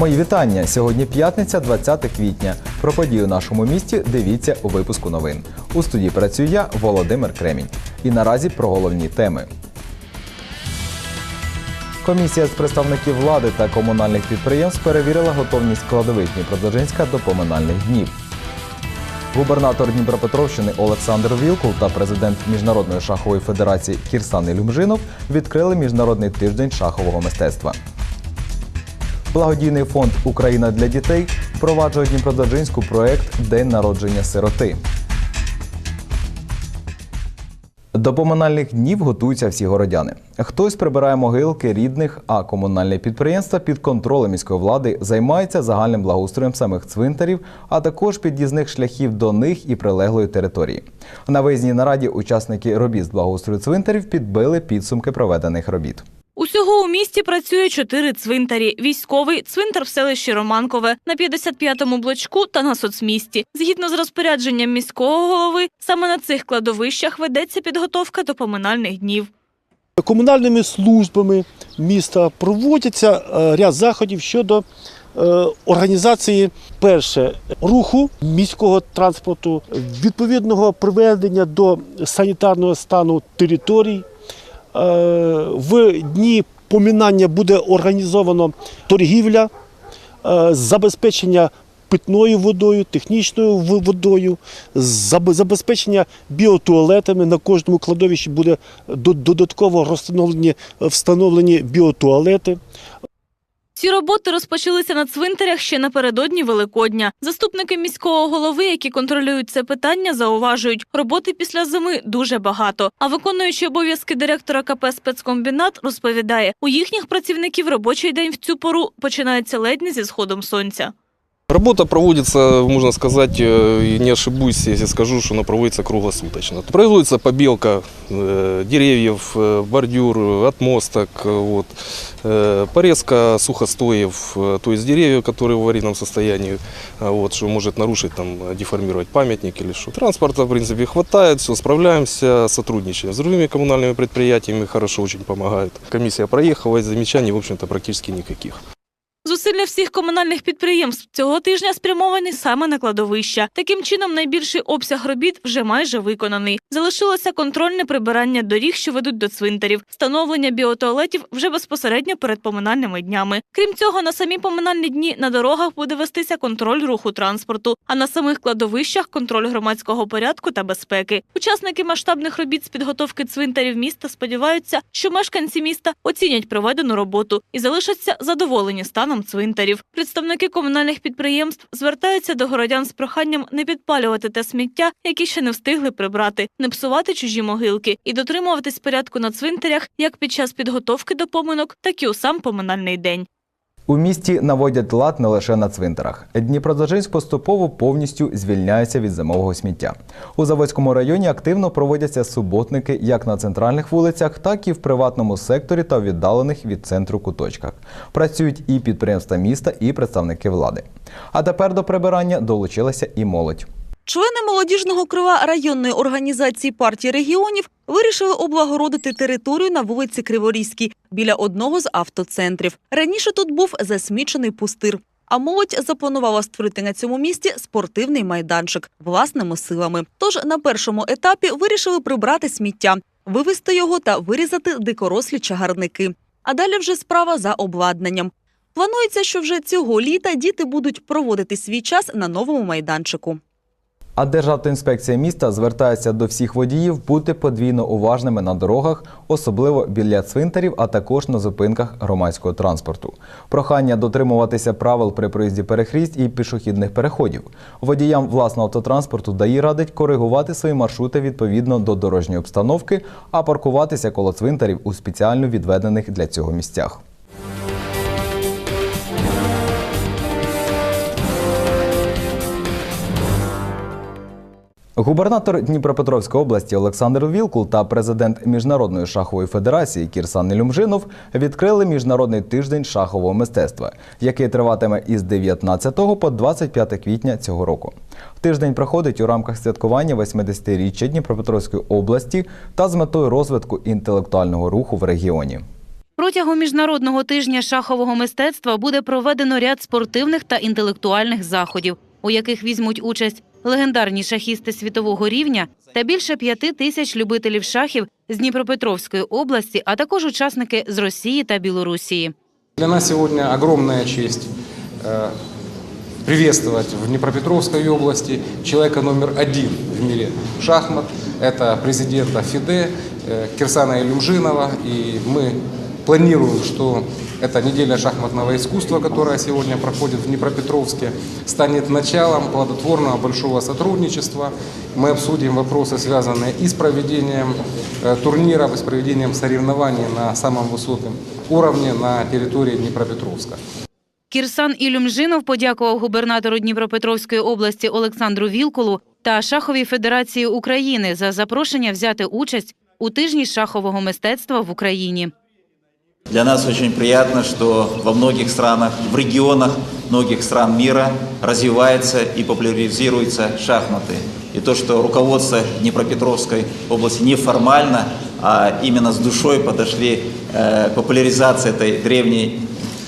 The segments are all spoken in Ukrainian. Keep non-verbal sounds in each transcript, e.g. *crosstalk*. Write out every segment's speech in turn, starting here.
Мої вітання. Сьогодні п'ятниця, 20 квітня. Про події у нашому місті дивіться у випуску новин. У студії працюю я, Володимир Кремінь. І наразі про головні теми. Комісія з представників влади та комунальних підприємств перевірила готовність складових Дніпродзержинська до поминальних днів. Губернатор Дніпропетровщини Олександр Вілкул та президент Міжнародної шахової федерації Кірсан Ілюмжинов відкрили міжнародний тиждень шахового мистецтва. Благодійний фонд Україна для дітей впроваджує Дніпродзержинську проект День народження сироти. До поминальних днів готуються всі городяни. Хтось прибирає могилки рідних, а комунальне підприємство під контролем міської влади займається загальним благоустроєм самих цвинтарів, а також під'їзних шляхів до них і прилеглої території. На виїзній нараді учасники робіт з благоустрою цвинтарів підбили підсумки проведених робіт. Усього у місті працює чотири цвинтарі: військовий, цвинтар в селищі Романкове, на 55-му блочку та на соцмісті. Згідно з розпорядженням міського голови, саме на цих кладовищах ведеться підготовка до поминальних днів. Комунальними службами міста проводяться е, ряд заходів щодо е, організації перше руху міського транспорту, відповідного приведення до санітарного стану територій. Е, В дні помінання буде організовано торгівля, е, забезпечення питною водою, технічною водою, забезпечення біотуалетами. На кожному кладовищі буде додатково встановлені біотуалети. Ці роботи розпочалися на цвинтарях ще напередодні Великодня. Заступники міського голови, які контролюють це питання, зауважують, роботи після зими дуже багато. А виконуючий обов'язки директора КП «Спецкомбінат» розповідає, у їхніх працівників робочий день в цю пору починається ледь не зі сходом сонця. Работа проводится, можно сказать, э, не ошибусь, если скажу, что она проводится круглосуточно. Производится побелка э, деревьев, э, бордюр, отмосток, вот, порезка сухостоев, то есть деревьев, которые в аварийном состоянии, вот, что может нарушить, там, деформировать памятник или что. Транспорта, в принципе, хватает, все, справляемся, сотрудничаем с другими коммунальными предприятиями, хорошо очень помогают. Комиссия проехала, замечаний, в общем-то, практически никаких. Зусилля всіх комунальних підприємств цього тижня спрямовані саме на кладовища. Таким чином, найбільший обсяг робіт вже майже виконаний. Залишилося контрольне прибирання доріг, що ведуть до цвинтарів, встановлення біотуалетів вже безпосередньо перед поминальними днями. Крім цього, на самі поминальні дні на дорогах буде вестися контроль руху транспорту, а на самих кладовищах контроль громадського порядку та безпеки. Учасники масштабних робіт з підготовки цвинтарів міста сподіваються, що мешканці міста оцінять проведену роботу і залишаться задоволені станом цвинтарів. Представники комунальних підприємств звертаються до городян з проханням не підпалювати те сміття, які ще не встигли прибрати, не псувати чужі могилки і дотримуватись порядку на цвинтарях як під час підготовки до поминок, так і у сам поминальний день. У місті наводять лад не лише на цвинтарах. Дніпродзержинськ поступово повністю звільняється від зимового сміття. У Заводському районі активно проводяться суботники як на центральних вулицях, так і в приватному секторі та віддалених від центру куточках. Працюють і підприємства міста, і представники влади. А тепер до прибирання долучилася і молодь. Члени молодіжного крила районної організації партії регіонів вирішили облагородити територію на вулиці Криворізькій біля одного з автоцентрів. Раніше тут був засмічений пустир. А молодь запланувала створити на цьому місці спортивний майданчик власними силами. Тож на першому етапі вирішили прибрати сміття, вивезти його та вирізати дикорослі чагарники. А далі вже справа за обладнанням. Планується, що вже цього літа діти будуть проводити свій час на новому майданчику. А Державтоінспекція міста звертається до всіх водіїв бути подвійно уважними на дорогах, особливо біля цвинтарів, а також на зупинках громадського транспорту. Прохання дотримуватися правил при проїзді перехрість і пішохідних переходів. Водіям власного автотранспорту ДАІ радить коригувати свої маршрути відповідно до дорожньої обстановки, а паркуватися коло цвинтарів у спеціально відведених для цього місцях. Губернатор Дніпропетровської області Олександр Вілкул та президент Міжнародної шахової федерації Кірсан Ілюмжинов відкрили міжнародний тиждень шахового мистецтва, який триватиме із 19 по 25 квітня цього року. Тиждень проходить у рамках святкування 80-річчя Дніпропетровської області та з метою розвитку інтелектуального руху в регіоні. Протягом міжнародного тижня шахового мистецтва буде проведено ряд спортивних та інтелектуальних заходів, у яких візьмуть участь легендарні шахісти світового рівня та більше п'яти тисяч любителів шахів з Дніпропетровської області, а також учасники з Росії та Білорусії. Для нас сегодня огромная честь э, приветствовать в Днепропетровской области человека номер один в мире шахмат. Это президента ФИДЕ э, Кирсана Илюмжинова. И мы планируем, что эта неделя шахматного искусства, которая сегодня проходит в Днепропетровске, станет началом плодотворного большого сотрудничества. Мы обсудим вопросы, связанные и с проведением э, турниров, и с проведением соревнований на самом высоком уровне на территории Днепропетровска. Кірсан Ілюмжинов подякував губернатору Дніпропетровської області Олександру Вілкулу та Шаховій Федерації України за запрошення взяти участь у тижні шахового мистецтва в Україні. Для нас очень приятно, что во многих странах, в регионах многих стран мира развивается и популяризируются шахматы. И то, что руководство Днепропетровской области неформально, а именно с душой подошли э, к популяризации этой древней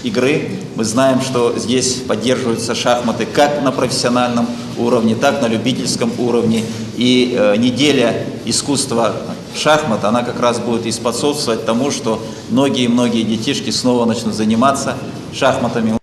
игры. Мы знаем, что здесь поддерживаются шахматы как на профессиональном уровне, так на любительском уровне. И э, неделя искусства шахмат, она как раз будет и способствовать тому, что многие-многие детишки снова начнут заниматься шахматами.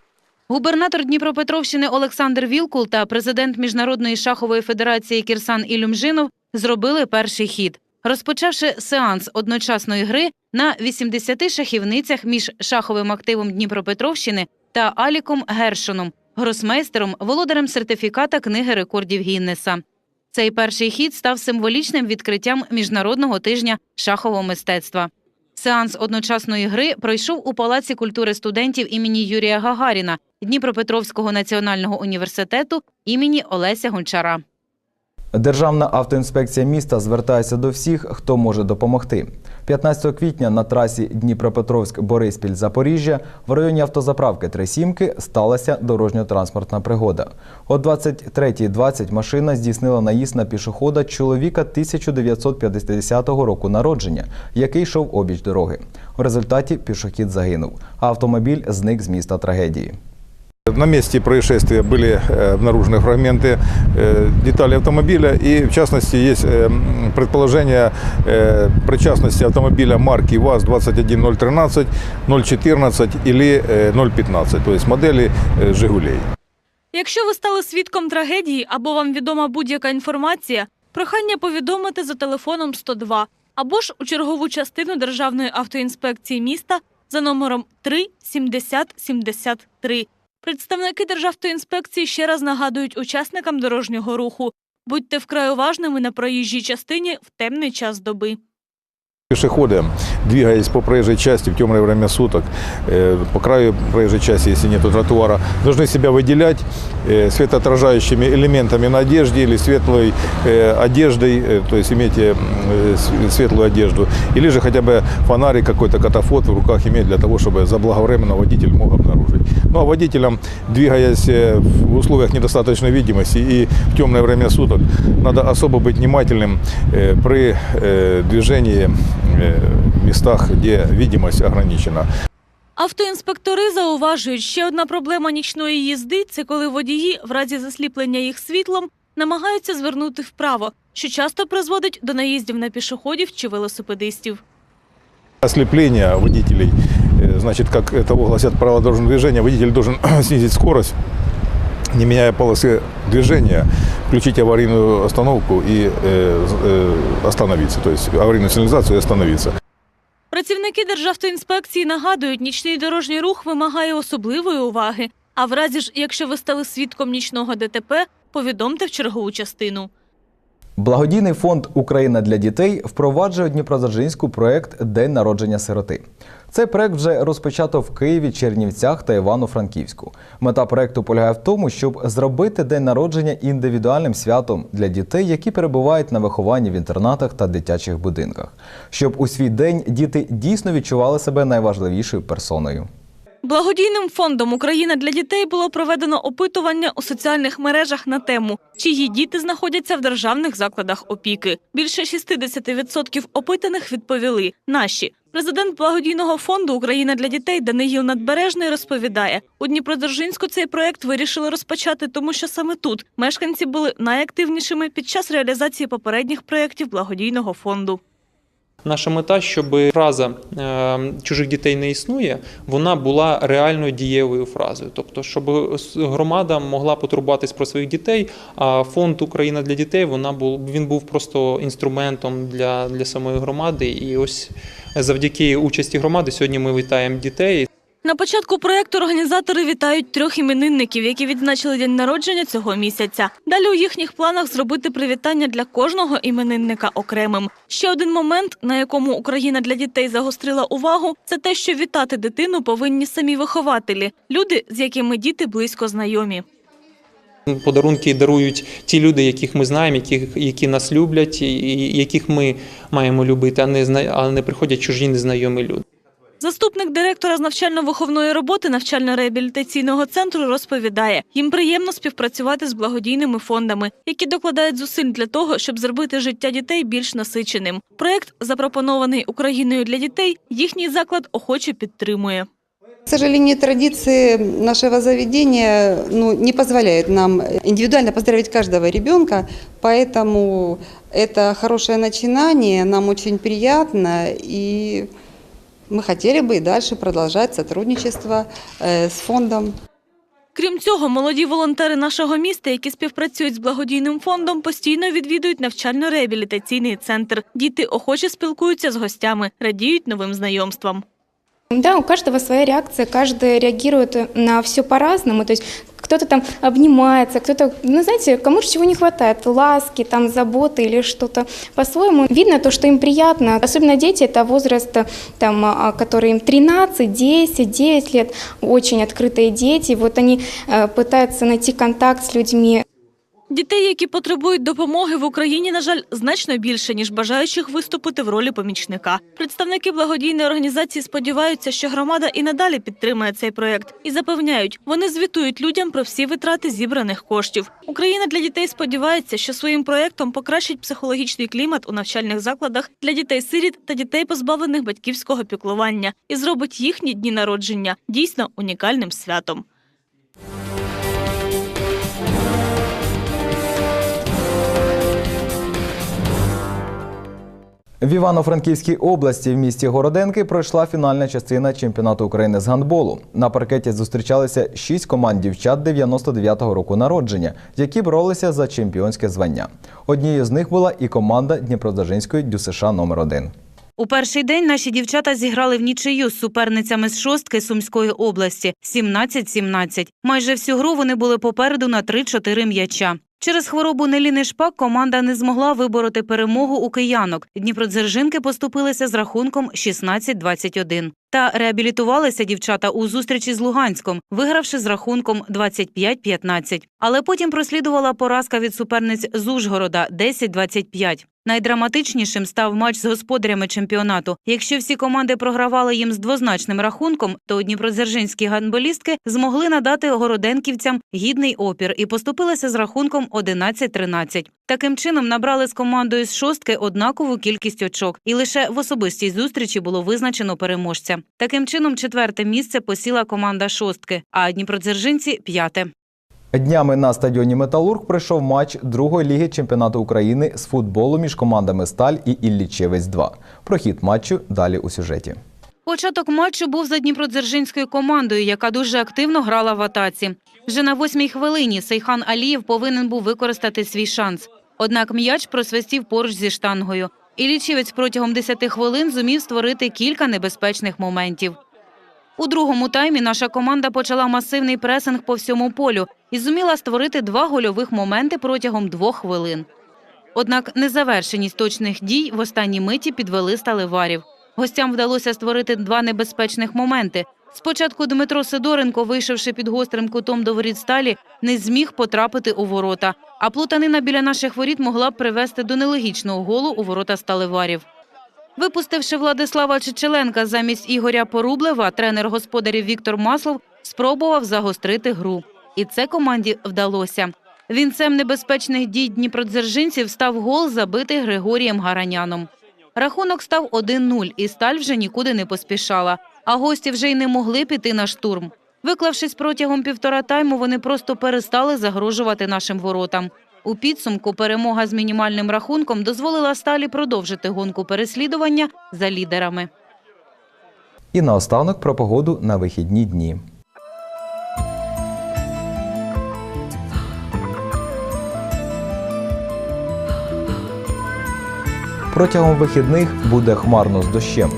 Губернатор Дніпропетровщини Олександр Вілкул та президент Міжнародної шахової федерації Кірсан Ілюмжинов зробили перший хід, розпочавши сеанс одночасної гри на 80 шахівницях між шаховим активом Дніпропетровщини та Аліком Гершоном, гросмейстером, володарем сертифіката книги рекордів Гіннеса. Цей перший хід став символічним відкриттям міжнародного тижня шахового мистецтва. Сеанс одночасної гри пройшов у Палаці культури студентів імені Юрія Гагаріна Дніпропетровського національного університету імені Олеся Гончара. Державна автоінспекція міста звертається до всіх, хто може допомогти. 15 квітня на трасі Дніпропетровськ-Бориспіль-Запоріжжя в районі автозаправки Трисімки сталася дорожньо-транспортна пригода. О 23.20 машина здійснила наїзд на пішохода чоловіка 1950 року народження, який йшов обіч дороги. У результаті пішохід загинув, а автомобіль зник з міста трагедії. На месте происшествия были э, обнаружены фрагменты э, деталей автомобиля и, в частности, есть э, м, предположение э, причастности автомобиля марки ВАЗ-21013, 014 или э, 015, то есть модели э, «Жигулей». Якщо ви стали свідком трагедії або вам відома будь-яка інформація, прохання повідомити за телефоном 102 або ж у чергову частину Державної автоінспекції міста за номером 3 70 73. Представники Державтоінспекції ще раз нагадують учасникам дорожнього руху – будьте вкрай уважними на проїжджій частині в темний час доби. Пешеходы, двигаясь по проезжей части в темное время суток, по краю проезжей части, если нет тротуара, должны себя выделять светоотражающими элементами на одежде или светлой одеждой, то есть имейте м, э, светлую одежду, или же хотя бы фонарик какой-то, катафот в руках иметь для того, чтобы заблаговременно водитель мог обнаружить. Ну а водителям, двигаясь э, в условиях недостаточной видимости и в темное время суток, надо особо быть внимательным э, при движении местах, где видимость ограничена. Автоінспектори зауважують, ще одна проблема нічної їзди – це коли водії, в разі засліплення їх світлом, намагаються звернути вправо, що часто призводить до наїздів на пішоходів чи велосипедистів. Ослепление водителей, э, значит, как того гласят правила дорожного движения, водитель должен *clears throat* снизить скорость, не меняя полосы движения, включить аварийную остановку и э, з- э, остановиться, то есть аварийную сигнализацию и остановиться. Працівники Державтоінспекції нагадують, нічний дорожній рух вимагає особливої уваги. А в разі ж, якщо ви стали свідком нічного ДТП, повідомте в чергову частину. Благодійний фонд Україна для дітей впроваджує у Дніпродзержинську проект День народження сироти. Цей проект вже розпочато в Києві, Чернівцях та Івано-Франківську. Мета проекту полягає в тому, щоб зробити день народження індивідуальним святом для дітей, які перебувають на вихованні в інтернатах та дитячих будинках, щоб у свій день діти дійсно відчували себе найважливішою персоною. Благодійним фондом Україна для дітей було проведено опитування у соціальних мережах на тему, чиї діти знаходяться в державних закладах опіки. Більше 60% опитаних відповіли наші. Президент благодійного фонду Україна для дітей Даниїл Надбережний розповідає, у Дніпродзержинську цей проект вирішили розпочати, тому що саме тут мешканці були найактивнішими під час реалізації попередніх проєктів благодійного фонду. Наша мета, щоб фраза е, чужих дітей не існує, вона була реальною дієвою фразою. Тобто, щоб громада могла потурбуватись про своїх дітей, а фонд Україна для дітей вона був він був просто інструментом для, для самої громади. І ось завдяки участі громади сьогодні ми вітаємо дітей. На початку проєкту організатори вітають трьох іменинників, які відзначили день народження цього місяця. Далі у їхніх планах зробити привітання для кожного іменинника окремим. Ще один момент, на якому Україна для дітей загострила увагу, це те, що вітати дитину повинні самі вихователі, люди, з якими діти близько знайомі. Подарунки дарують ті люди, яких ми знаємо, яких, які нас люблять, і, яких ми маємо любити, а не зна- а не приходять чужі незнайомі люди. Заступник директора з навчально-виховної роботи навчально-реабілітаційного центру розповідає, їм приємно співпрацювати з благодійними фондами, які докладають зусиль для того, щоб зробити життя дітей більш насиченим. Проект, запропонований Україною для дітей, їхній заклад охоче підтримує. К сожалению, традиции нашего заведения ну, не позволяют нам индивидуально поздравить каждого ребенка, поэтому это хорошее начинание, нам очень приятно, и мы хотели бы и дальше продолжать сотрудничество э, с фондом. Крім цього, молоді волонтери нашого міста, які співпрацюють з благодійним фондом, постійно відвідують навчально-реабілітаційний центр. Діти охоче спілкуються з гостями, радіють новим знайомствам. Да, у каждого своя реакция, каждый реагирует на все по-разному. То есть кто-то там обнимается, кто-то, ну знаете, кому же чего не хватает, ласки, там, заботы или что-то по-своему. Видно то, что им приятно. Особенно дети, это возраст, там, а, который им 13, 10, 9 лет, очень открытые дети. Вот они э, пытаются найти контакт с людьми. Дітей, які потребують допомоги в Україні, на жаль, значно більше, ніж бажаючих виступити в ролі помічника. Представники благодійної організації сподіваються, що громада і надалі підтримує цей проєкт і запевняють, вони звітують людям про всі витрати зібраних коштів. Україна для дітей сподівається, що своїм проєктом покращить психологічний клімат у навчальних закладах для дітей-сиріт та дітей, позбавлених батьківського піклування, і зробить їхні дні народження дійсно унікальним святом. В Івано-Франківській області в місті Городенки пройшла фінальна частина чемпіонату України з гандболу. На паркеті зустрічалися шість команд дівчат 99-го року народження, які боролися за чемпіонське звання. Однією з них була і команда Дніпродзержинської ДЮСШ номер 1 У перший день наші дівчата зіграли в нічию з суперницями з шостки Сумської області 17-17. Майже всю гру вони були попереду на 3-4 м'яча. Через хворобу Неліни Шпак команда не змогла вибороти перемогу у киянок. Дніпродзержинки поступилися з рахунком 16-21. Та реабілітувалися дівчата у зустрічі з Луганськом, вигравши з рахунком 25-15. Але потім прослідувала поразка від суперниць з Ужгорода 10-25. Найдраматичнішим став матч з господарями чемпіонату. Якщо всі команди програвали їм з двозначним рахунком, то дніпродзержинські гандболістки змогли надати городенківцям гідний опір і поступилися з рахунком 11-13. Таким чином набрали з командою з шостки однакову кількість очок, і лише в особистій зустрічі було визначено переможця. Таким чином, четверте місце посіла команда шостки, а дніпродзержинці п'яте. Днями на стадіоні Металург пройшов матч другої ліги чемпіонату України з футболу між командами Сталь і Іллічевець 2 Прохід матчу далі у сюжеті. Початок матчу був за Дніпродзержинською командою, яка дуже активно грала в атаці. Вже на восьмій хвилині Сейхан Алієв повинен був використати свій шанс. Однак м'яч просвистів поруч зі штангою. І лічівець протягом 10 хвилин зумів створити кілька небезпечних моментів. У другому таймі наша команда почала масивний пресинг по всьому полю і зуміла створити два гольових моменти протягом двох хвилин. Однак незавершеність точних дій в останній миті підвели сталеварів. Гостям вдалося створити два небезпечних моменти. Спочатку Дмитро Сидоренко, вийшовши під гострим кутом до воріт сталі, не зміг потрапити у ворота. А плутанина біля наших воріт могла б привести до нелогічного голу у ворота сталеварів. Випустивши Владислава Чечеленка замість Ігоря Порублева, тренер господарів Віктор Маслов спробував загострити гру. І це команді вдалося. Вінцем небезпечних дій дніпродзержинців став гол, забитий Григорієм Гараняном. Рахунок став 1-0, і сталь вже нікуди не поспішала. А гості вже й не могли піти на штурм. Виклавшись протягом півтора тайму, вони просто перестали загрожувати нашим воротам. У підсумку перемога з мінімальним рахунком дозволила сталі продовжити гонку переслідування за лідерами. І наостанок про погоду на вихідні дні. Протягом вихідних буде хмарно з дощем.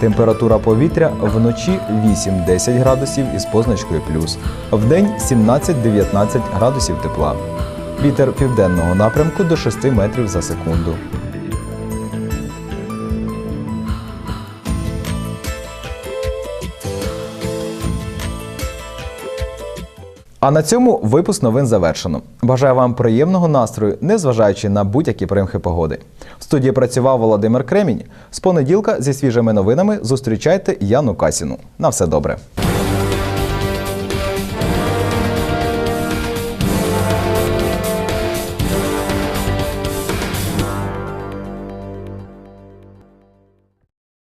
Температура повітря вночі 8-10 градусів із позначкою плюс. Вдень 17-19 градусів тепла. Вітер південного напрямку до 6 метрів за секунду. А на цьому випуск новин завершено. Бажаю вам приємного настрою, незважаючи на будь-які примхи погоди. В студії працював Володимир Кремінь. З понеділка зі свіжими новинами зустрічайте Яну Касіну. На все добре.